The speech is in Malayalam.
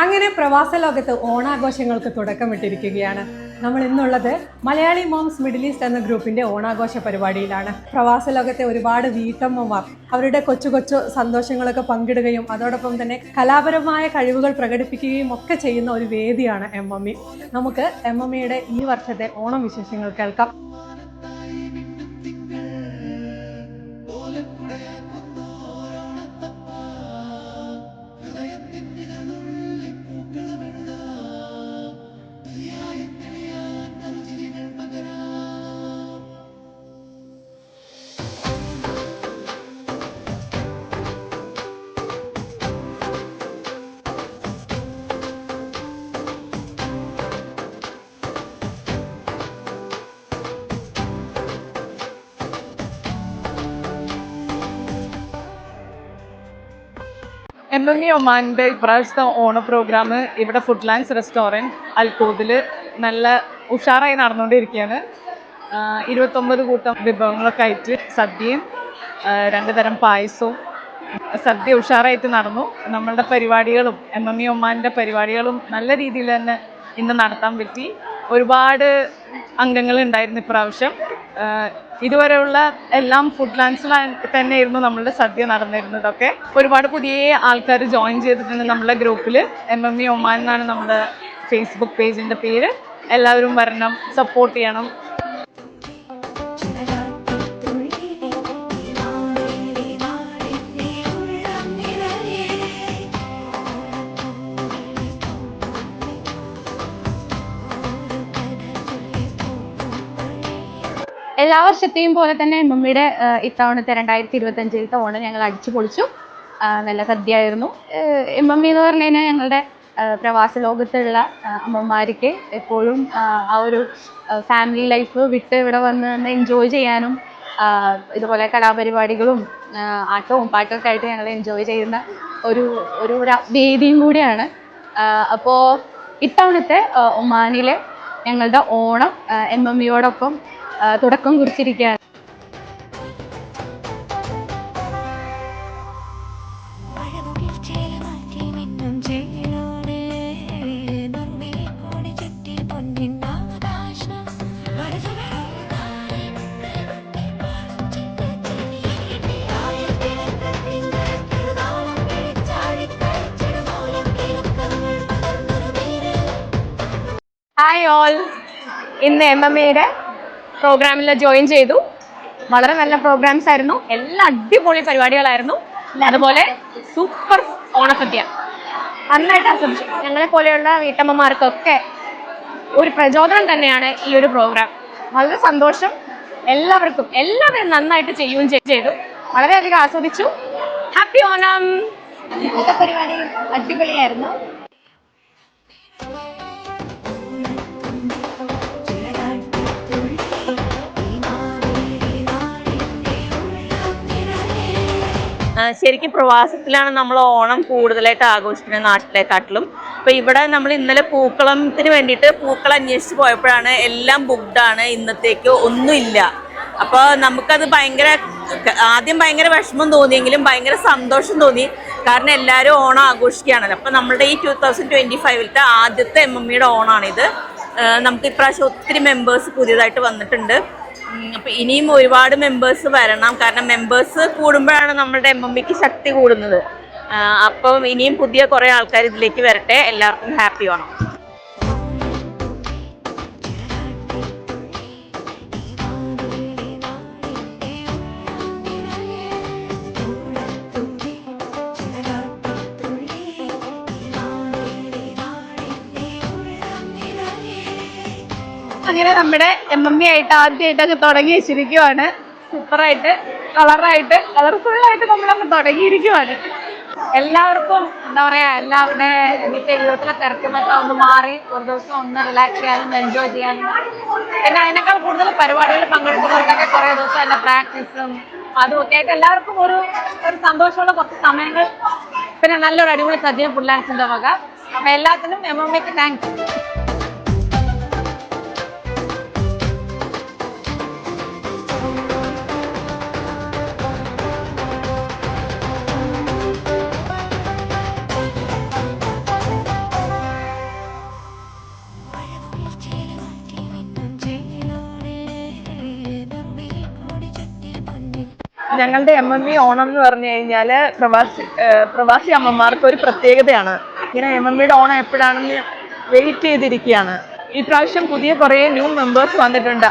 അങ്ങനെ പ്രവാസ ലോകത്ത് ഓണാഘോഷങ്ങൾക്ക് തുടക്കമിട്ടിരിക്കുകയാണ്. നമ്മൾ ഇന്നുള്ളത് മലയാളി മോംസ് മിഡിൽ ഈസ്റ്റ് എന്ന ഗ്രൂപ്പിന്റെ ഓണാഘോഷ പരിപാടിയിലാണ്. പ്രവാസ ലോകത്തെ ഒരുപാട് വീട്ടമ്മമാർ അവരുടെ കൊച്ചു കൊച്ചു സന്തോഷങ്ങളൊക്കെ പങ്കിടുകയും അതോടൊപ്പം തന്നെ കലാപരമായ കഴിവുകൾ പ്രകടിപ്പിക്കുകയും ഒക്കെ ചെയ്യുന്ന ഒരു വേദിയാണ് എം നമുക്ക് എം എം ഈ വർഷത്തെ ഓണം വിശേഷങ്ങൾ കേൾക്കാം. എം എം ഇ ഒമാന്റെ ഇപ്രാവശ്യത്തെ ഓണ പ്രോഗ്രാം ഇവിടെ ഫുഡ് ലാൻഡ്സ് റെസ്റ്റോറന്റ് അൽക്കൂതിൽ നല്ല ഉഷാറായി നടന്നുകൊണ്ടിരിക്കുകയാണ്. ഇരുപത്തൊമ്പത് കൂട്ടം വിഭവങ്ങളൊക്കെ ആയിട്ട് സദ്യയും രണ്ട് തരം പായസവും സദ്യ ഉഷാറായിട്ട് നടന്നു. നമ്മളുടെ പരിപാടികളും എം എം ഇ ഒമാന്റെ പരിപാടികളും നല്ല രീതിയിൽ തന്നെ ഇന്ന് നടത്താൻ പറ്റി. ഒരുപാട് അംഗങ്ങൾ ഉണ്ടായിരുന്നു ഇപ്രാവശ്യം. ഇതുവരെയുള്ള എല്ലാം ഫുഡ് ലാൻഡ്സിൽ തന്നെയായിരുന്നു നമ്മളുടെ സദ്യ നടന്നിരുന്നതൊക്കെ ഒരുപാട് പുതിയ ആൾക്കാർ ജോയിൻ ചെയ്തിട്ടുണ്ട് നമ്മുടെ ഗ്രൂപ്പിൽ. എം എം ഇ ഒമാൻ എന്നാണ് നമ്മുടെ ഫേസ്ബുക്ക് പേജിന്റെ പേര്. എല്ലാവരും വരണം സപ്പോർട്ട് ചെയ്യണം. എല്ലാ വർഷത്തെയും പോലെ തന്നെ മമ്മിയുടെ ഇത്തവണത്തെ രണ്ടായിരത്തി ഇരുപത്തഞ്ചിലത്തെ ഓണം ഞങ്ങൾ അടിച്ചു പൊളിച്ചു. നല്ല സദ്യയായിരുന്നു. എം എം എന്ന് പറഞ്ഞു കഴിഞ്ഞാൽ ഞങ്ങളുടെ പ്രവാസ ലോകത്തുള്ള അമ്മമാർക്ക് എപ്പോഴും ആ, ഒരു ഫാമിലി ലൈഫ് വിട്ട് ഇവിടെ വന്ന് എൻജോയ് ചെയ്യാനും ഇതുപോലെ കലാപരിപാടികളും ആട്ടവും പാട്ടൊക്കെ ആയിട്ട് ഞങ്ങൾ എൻജോയ് ചെയ്യുന്ന ഒരു ഒരു വേദിയും കൂടിയാണ്. അപ്പോൾ ഇത്തവണത്തെ ഒമാനിലെ ഞങ്ങളുടെ ഓണം എം എം ഇയോടൊപ്പം തുടക്കം കുറിച്ചിരിക്കുകയാണ് ഹായ് ഓൾ ഇന്ന് എം എം എയുടെ പ്രോഗ്രാമിൽ ജോയിൻ ചെയ്തു. വളരെ നല്ല പ്രോഗ്രാംസ് ആയിരുന്നു. എല്ലാ അടിപൊളി പരിപാടികളായിരുന്നു. അതുപോലെ സൂപ്പർ ഓണസദ്യ. നന്നായിട്ട് ആസ്വദിച്ചു ഞങ്ങളെ പോലെയുള്ള വീട്ടമ്മമാർക്കൊക്കെ ഒരു പ്രചോദനം തന്നെയാണ് ഈ ഒരു പ്രോഗ്രാം. വളരെ സന്തോഷം. എല്ലാവർക്കും എല്ലാവരും നന്നായിട്ട് ചെയ്യുകയും ചെയ്- ചെയ്തു. വളരെയധികം ആസ്വദിച്ചു. ഹാപ്പി ഓണം. പരിപാടി അടിപൊളിയായിരുന്നു. ശരിക്കും പ്രവാസത്തിലാണ് നമ്മൾ ഓണം കൂടുതലായിട്ട് ആഘോഷിക്കുന്നത് നാട്ടിലെക്കാട്ടിലും. അപ്പോൾ ഇവിടെ നമ്മൾ ഇന്നലെ പൂക്കളത്തിന് വേണ്ടിയിട്ട് പൂക്കൾ അന്വേഷിച്ച് പോയപ്പോഴാണ് എല്ലാം ബുക്ക്ഡാണ് ഇന്നത്തേക്ക് ഒന്നുമില്ല അപ്പോൾ നമുക്കത് ഭയങ്കര ആദ്യം ഭയങ്കര വിഷമം തോന്നിയെങ്കിലും ഭയങ്കര സന്തോഷം തോന്നി. കാരണം എല്ലാവരും ഓണം ആഘോഷിക്കുകയാണല്ലോ. അപ്പോൾ നമ്മുടെ ഈ ടൂ തൗസൻഡ് ട്വന്റി ഫൈവിലത്തെ ആദ്യത്തെ എം എം ഇയുടെ ഓണാണിത്. നമുക്ക് ഇപ്രാവശ്യം ഒത്തിരി മെമ്പേഴ്സ് പുതിയതായിട്ട് വന്നിട്ടുണ്ട്. അപ്പൊ ഇനിയും ഒരുപാട് മെമ്പേഴ്സ് വരണം. കാരണം മെമ്പേഴ്സ് കൂടുമ്പോഴാണ് നമ്മുടെ എം എം ബിക്ക് ശക്തി കൂടുന്നത്. അപ്പം ഇനിയും പുതിയ കുറെ ആൾക്കാർ ഇതിലേക്ക് വരട്ടെ. എല്ലാവർക്കും ഹാപ്പി ആണോ അങ്ങനെ നമ്മുടെ എം എം ഇ ആയിട്ട് ആദ്യമായിട്ടൊക്കെ തുടങ്ങി വെച്ചിരിക്കുവാണ്. സൂപ്പറായിട്ട് കളറായിട്ട് കളർഫുള്ളായിട്ട് നമ്മളങ്ങ് തുടങ്ങിയിരിക്കുവാണ്. എല്ലാവർക്കും എന്താ പറയാ എല്ലാവരുടെ ജീവിതത്തിലെ തിരക്കുന്നൊക്കെ ഒന്ന് മാറി ഒരു ദിവസം ഒന്ന് റിലാക്സ് ചെയ്യാനും എൻജോയ് ചെയ്യാനും. പിന്നെ അതിനേക്കാൾ കൂടുതൽ പരിപാടികളിൽ പങ്കെടുക്കുന്നവർക്കൊക്കെ കുറേ ദിവസം എന്റെ പ്രാക്ടീസും അതും ഒക്കെ ആയിട്ട് എല്ലാവർക്കും ഒരു ഒരു സന്തോഷമുള്ള കുറച്ച് സമയങ്ങൾ. പിന്നെ നല്ലൊരു അടിപൊളി സദ്യ ഫുള്ളാൻസിന്റെ വക അപ്പൊ എല്ലാത്തിനും എം എം എക്ക് താങ്ക്സ് ഞങ്ങളുടെ എം എം ഇ ഓണം എന്ന് പറഞ്ഞു കഴിഞ്ഞാൽ പ്രവാസി പ്രവാസി അമ്മമാർക്ക് ഒരു പ്രത്യേകതയാണ്. ഇങ്ങനെ എം എം ഇയുടെ ഓണം എപ്പോഴാണെന്ന് വെയിറ്റ് ചെയ്തിരിക്കുകയാണ്. ഈ പ്രാവശ്യം പുതിയ കുറേ ന്യൂ മെമ്പേഴ്സ് വന്നിട്ടുണ്ട്.